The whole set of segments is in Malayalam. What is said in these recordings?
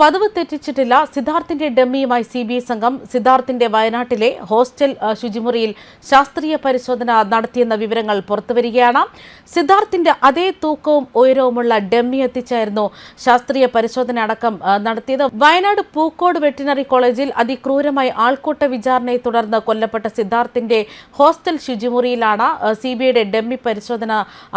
പതിവ് തെറ്റിച്ചിട്ടില്ല. സിദ്ധാർത്ഥിന്റെ ഡമ്മിയുമായി സി ബി ഐ സംഘം സിദ്ധാർത്ഥിന്റെ വയനാട്ടിലെ ഹോസ്റ്റൽ ശുചിമുറിയിൽ ശാസ്ത്രീയ പരിശോധന നടത്തിയെന്ന വിവരങ്ങൾ പുറത്തുവരികയാണ്. സിദ്ധാർത്ഥിന്റെ അതേ തൂക്കവും ഉയരവുമുള്ള ഡമ്മി എത്തിച്ചായിരുന്നു ശാസ്ത്രീയ പരിശോധന അടക്കം നടത്തിയത്. വയനാട് പൂക്കോട് വെറ്റിനറി കോളേജിൽ അതിക്രൂരമായി ആൾക്കൂട്ട വിചാരണയെ തുടർന്ന് കൊല്ലപ്പെട്ട സിദ്ധാർത്ഥിന്റെ ഹോസ്റ്റൽ ശുചിമുറിയിലാണ് സി ബി ഐയുടെ ഡമ്മി പരിശോധന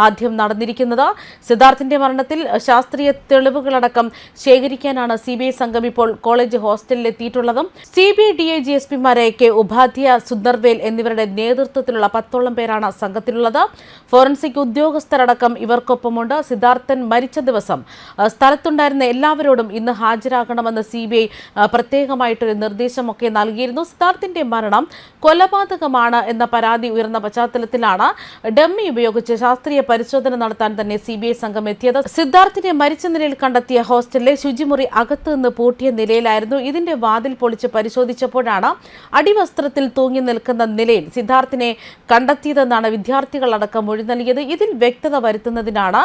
ആദ്യം നടന്നിരിക്കുന്നത്. സിദ്ധാർത്ഥിന്റെ മരണത്തിൽ ശാസ്ത്രീയ തെളിവുകളടക്കം ശേഖരിക്കാനാണ് സി ബി ഐ സംഘം ഇപ്പോൾ കോളേജ് ഹോസ്റ്റലിൽ എത്തിയിട്ടുള്ളതും C B I D I G S പിമാരെ K Upadhyaya Sundarvel എന്നിവരുടെ നേതൃത്വത്തിലുള്ള പത്തോളം പേരാണ് സംഘത്തിലുള്ളത്. ഫോറൻസിക് ഉദ്യോഗസ്ഥരടക്കം ഇവർക്കൊപ്പമുണ്ട്. സിദ്ധാർത്ഥൻ മരിച്ച ദിവസം സ്ഥലത്തുണ്ടായിരുന്ന എല്ലാവരോടും ഇന്ന് ഹാജരാകണമെന്ന് സി ബി ഐ പ്രത്യേകമായിട്ടൊരു നിർദ്ദേശമൊക്കെ നൽകിയിരുന്നു. സിദ്ധാർത്ഥിന്റെ മരണം കൊലപാതകമാണ് എന്ന പരാതി ഉയർന്ന പശ്ചാത്തലത്തിലാണ് ഡമ്മി ഉപയോഗിച്ച് ശാസ്ത്രീയ പരിശോധന നടത്താൻ തന്നെ സി സംഘം എത്തിയത്. സിദ്ധാർത്ഥിനെ മരിച്ച നിലയിൽ കണ്ടെത്തിയ ഹോസ്റ്റലിലെ ശുചിമുറി അകത്ത് നിന്ന് പൂട്ടിയ നിലയിലായിരുന്നു ഇതിന്റെ വാതിൽ പൊളിച്ച് പരിശോധിച്ചപ്പോഴാണ് അടിവസ്ത്രത്തിൽ തൂങ്ങി നിൽക്കുന്ന നിലയിൽ സിദ്ധാർത്ഥിനെ കണ്ടെത്തിയതെന്നാണ് വിദ്യാർത്ഥികളടക്കം മൊഴി നൽകിയത്. ഇതിൽ വ്യക്തത വരുത്തുന്നതിനാണ്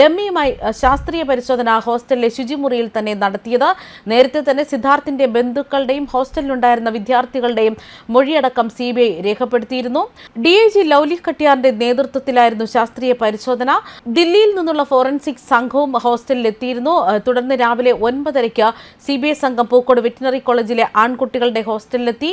ഡമ്മിയുമായി ശാസ്ത്രീയ പരിശോധന ഹോസ്റ്റലിലെ ശുചിമുറിയിൽ തന്നെ നടത്തിയത്. നേരത്തെ തന്നെ സിദ്ധാർത്ഥിന്റെ ബന്ധുക്കളുടെയും ഹോസ്റ്റലിലുണ്ടായിരുന്ന വിദ്യാർത്ഥികളുടെയും മൊഴിയടക്കം സി ബി ഐ രേഖപ്പെടുത്തിയിരുന്നു. ഡി ഐ ജി ലൗലി കട്ടിയാറിന്റെ നേതൃത്വത്തിലായിരുന്നു ശാസ്ത്രീയ പരിശോധന. ദില്ലിയിൽ നിന്നുള്ള ഫോറൻസിക് സംഘവും ഹോസ്റ്റലിൽ എത്തിയിരുന്നു തുടർന്ന് രാവിലെ ഒൻപതരയ്ക്ക് സി ബി ഐ സംഘം പൂക്കോട് വെറ്റിനറി കോളേജിലെ ആൺകുട്ടികളുടെ ഹോസ്റ്റലിലെത്തി.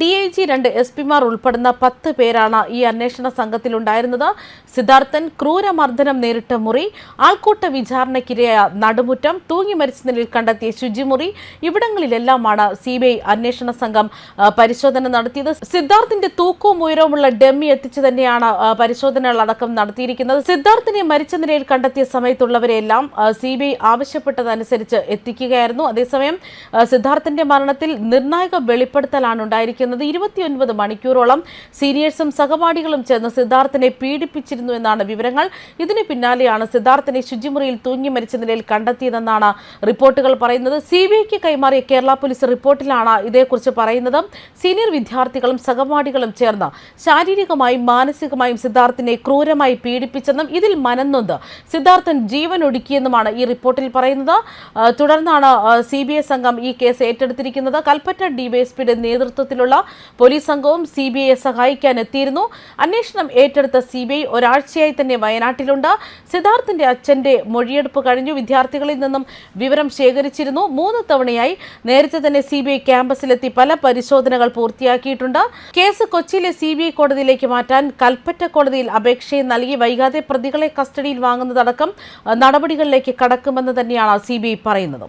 ഡി ഐ ജി രണ്ട് എസ് പിമാർ ഉൾപ്പെടുന്ന പത്ത് പേരാണ് ഈ അന്വേഷണ സംഘത്തിലുണ്ടായിരുന്നത്. സിദ്ധാർത്ഥൻ ക്രൂരമർദ്ദനം നേരിട്ട മുറി. ആൾക്കൂട്ട വിചാരണയ്ക്കിരയായ നടുമുറ്റം തൂങ്ങി മരിച്ച നിലയിൽ കണ്ടെത്തിയ ശുചിമുറി ഇവിടങ്ങളിലെല്ലാമാണ് സി ബി ഐ അന്വേഷണ സംഘം പരിശോധന നടത്തിയത്. സിദ്ധാർത്ഥിന്റെ തൂക്കവും ഉയരവുമുള്ള ഡമ്മി എത്തിച്ചു തന്നെയാണ് പരിശോധനകളടക്കം നടത്തിയിരിക്കുന്നത്. സിദ്ധാർത്ഥിനെ മരിച്ച നിലയിൽ കണ്ടെത്തിയ സമയത്തുള്ളവരെല്ലാം സി ബി ഐ ആവശ്യപ്പെട്ടതനുസരിച്ച് എത്തിക്കുകയായിരുന്നു അതേസമയം സിദ്ധാർത്ഥിന്റെ മരണത്തിൽ നിർണായക വെളിപ്പെടുത്തലാണ് ഉണ്ടായിരിക്കുന്നത്. ഇരുപത്തിയൊൻപത് മണിക്കൂറോളം സീനിയേഴ്സും സഹപാഠികളും ചേർന്ന് സിദ്ധാർത്ഥിനെ പീഡിപ്പിച്ചിരുന്നു എന്നാണ് വിവരങ്ങൾ. ഇതിന് പിന്നാലെയാണ് സിദ്ധാർത്ഥിനെ ശുചിമുറിയിൽ തൂങ്ങി മരിച്ച നിലയിൽ കണ്ടെത്തിയതെന്നാണ് റിപ്പോർട്ടുകൾ പറയുന്നത്. സി ബി ഐക്ക് കൈമാറിയ കേരള പോലീസ് റിപ്പോർട്ടിലാണ് ഇതേക്കുറിച്ച് പറയുന്നത്. സീനിയർ വിദ്യാർത്ഥികളും സഹപാഠികളും ചേർന്ന് ശാരീരികമായും മാനസികമായും സിദ്ധാർത്ഥിനെ ക്രൂരമായി പീഡിപ്പിച്ചെന്നും ഇതിൽ മനന്നൊന്ത് സിദ്ധാർത്ഥൻ ജീവൻ ഒടുക്കിയെന്നുമാണ് ഈ റിപ്പോർട്ടിൽ പറയുന്നത്. ആ, തുടർന്നാണ് സി ബി ഐ സംഘം ഈ കേസ് ഏറ്റെടുത്തിരിക്കുന്നത്. കൽപ്പറ്റ ഡിവൈഎസ്പിയുടെ നേതൃത്വത്തിലുള്ള പോലീസ് സംഘവും സി ബി ഐയെ സഹായിക്കാൻ എത്തിയിരുന്നു. അന്വേഷണം ഏറ്റെടുത്ത സി ബി ഐ ഒരാഴ്ചയായി തന്നെ വയനാട്ടിലുണ്ട്. സിദ്ധാർത്ഥിന്റെ അച്ഛന്റെ മൊഴിയെടുപ്പ് കഴിഞ്ഞു. വിദ്യാർത്ഥികളിൽ നിന്നും വിവരം ശേഖരിച്ചിരുന്നു. മൂന്ന് തവണയായി നേരത്തെ തന്നെ സി ബി ഐ ക്യാമ്പസിലെത്തി പല പരിശോധനകൾ പൂർത്തിയാക്കിയിട്ടുണ്ട്. കേസ് കൊച്ചിയിലെ സി ബി ഐ കോടതിയിലേക്ക് മാറ്റാൻ കൽപ്പറ്റ കോടതിയിൽ അപേക്ഷയും നൽകി. വൈകാതെ പ്രതികളെ കസ്റ്റഡിയിൽ വാങ്ങുന്നതടക്കം നടപടികളിലേക്ക് കടക്കുമെന്ന് തന്നെയാണ് സി പറയുന്നത്.